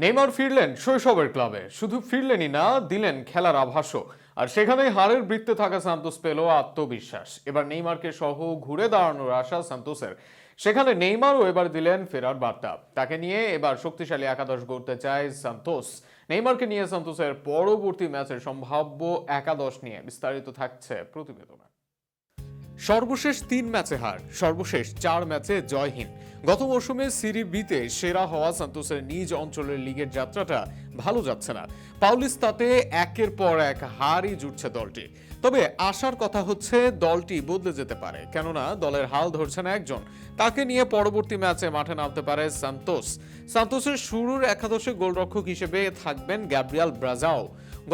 Neymar ফিরলেন শৈশবের ক্লাবে। শুধু ফিরলেনই না, দিলেন খেলার আভাসও। আর সেখানে হারের বৃত্তে থাকা সান্তোস পেল আত্মবিশ্বাস। এবার নেইমারকে সহ ঘুরে দাঁড়ানোর আশা সান্তোসের। সেখানে নেইমারও এবার দিলেন ফেরার বার্তা। তাকে নিয়ে এবার শক্তিশালী একাদশ গড়তে চায় সান্তোস। নেইমারকে নিয়ে সান্তোসের পরবর্তী ম্যাচের সম্ভাব্য একাদশ নিয়ে বিস্তারিত থাকছে প্রতিবেদনে। সর্বশেষ তিন ম্যাচে হার, সর্বশেষ চার ম্যাচে জয়হীন। গত মৌসুমে সিরি বিতে সেরা হওয়া সান্তোসের নিজ অঞ্চলের লিগের যাত্রাটা ভালো যাচ্ছে না। পাউলিস্তাতে একের পর এক হারই জুটছে দলটি। তবে আশার কথা হচ্ছে দলটি বদলে যেতে পারে। কেননা দলের হাল ধরছে না একজন। তাকে নিয়ে পরবর্তী ম্যাচে মাঠে নামতে পারে সান্তোস। সান্তোসের শুরুর একাদশে গোলরক্ষক হিসেবে থাকবেন গ্যাব্রিয়াল ব্রাজাও।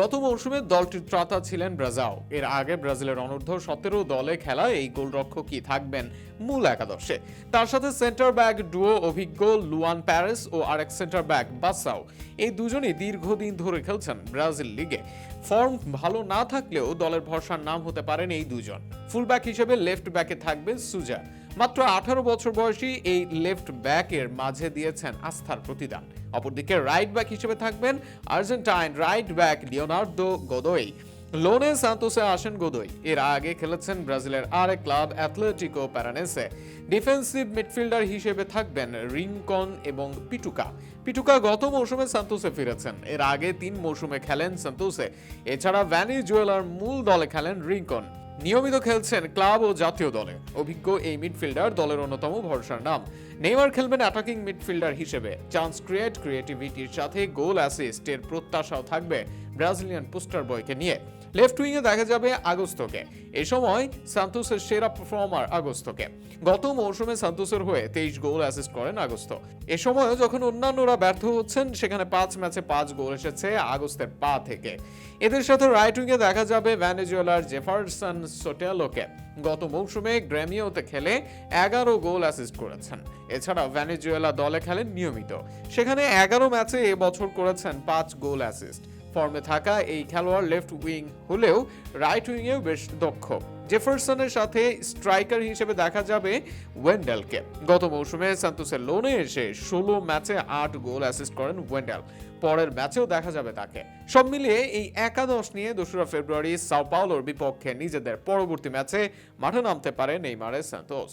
গত মৌসুমে দলটির ত্রাতা ছিলেন ব্রাজাও। এর আগে ব্রাজিলের অনূর্ধ্ব সতেরো দলে খেলা এই গোলরক্ষকই থাকবেন মূল একাদশে। তার সাথে সেন্টার ব্যাক ডুও অভিজ্ঞ লুয়ান প্যারিস ও আরেক সেন্টার ব্যাক বাসাও। এই দুজনই দীর্ঘদিন ধরে খেলছেন ব্রাজিল লিগে। ফর্ম ভালো না থাকলেও দলের ভরসার নাম হতে পারেন এই দুজন। ফুলব্যাক হিসেবে লেফট ব্যাকে থাকবেন সুজা। মাত্র আঠারো বছর বয়সী এই লেফট ব্যাকের মাঝে দিয়েছেন আস্থার প্রতিদান। অপরদিকে রাইট ব্যাক হিসেবে থাকবেন Argentine right back Leonardo Godoy. লোনে সান্তোসে আসেন গোদোই এর আগে খেলেছেন ব্রাজিলের আরেক club Athletico Paranaense defensive midfielder হিসেবে থাকবেন রিংকন এবং পিটুকা পিটুকা গত মৌসুমে সান্তোসে ফিরেছেন। এর আগে তিন মৌসুমে খেলেন সান্তোসে এছাড়া ভ্যানি জুয়েলার মূল দলে খেলেন রিংকন নিয়মিত খেলছেন ক্লাব ও জাতীয় দলে। অভিজ্ঞ এই মিডফিল্ডার দলের অন্যতম ভরসার নাম। নেইমার খেলবেন অ্যাটাকিং মিডফিল্ডার হিসেবে। চান্স ক্রিয়েট ক্রিয়েটিভিটির সাথে গোল অ্যাসিস্টের প্রত্যাশাও থাকবে ব্রাজিলিয়ান পোস্টার বয়কে নিয়ে। লেফট উইংয়ে দেখা যাবে আগস্তকে। এ সময় সান্তোসের সেরা পারফর্মার আগস্তকে। গত মৌসুমে সান্তোসের হয়ে তেইশ গোল অ্যাসিস্ট করেন আগস্ত। এ সময়ও যখন অন্যান্যরা ব্যর্থ হচ্ছেন, সেখানে পাঁচ ম্যাচে পাঁচ গোল এসেছে আগস্টের পা থেকে। এদের সাথে রাইট উইংয়ে দেখা যাবে ভ্যানেজুয়েলার জেফারসন সোটেলোকে। গত মৌসুমে গ্র্যামিওতে খেলে এগারো গোল অ্যাসিস্ট করেছেন। এছাড়া ভ্যানেজুয়েলা দলে খেলেন নিয়মিত। সেখানে এগারো ম্যাচে এবছর করেছেন পাঁচ গোল অ্যাসিস্ট ফর্মে থাকা এই খেলোয়াড় লেফট উইং হলেও রাইট উইংয়েও বেশ দক্ষ। জেফারসনের সাথে স্ট্রাইকার হিসেবে দেখা যাবে ওয়েন্ডেলকে গত মৌসুমে সান্তোসের লোনে এসে ষোলো ম্যাচে আট গোল অ্যাসিস্ট করেন ওয়েন্ডেল পরের ম্যাচেও দেখা যাবে তাকে। সব মিলিয়ে এই একাদশ নিয়ে দোসরা ফেব্রুয়ারি সাও পাওলোর বিপক্ষে নিজেদের পরবর্তী ম্যাচে মাঠে নামতে পারে নেইমারে সান্তোস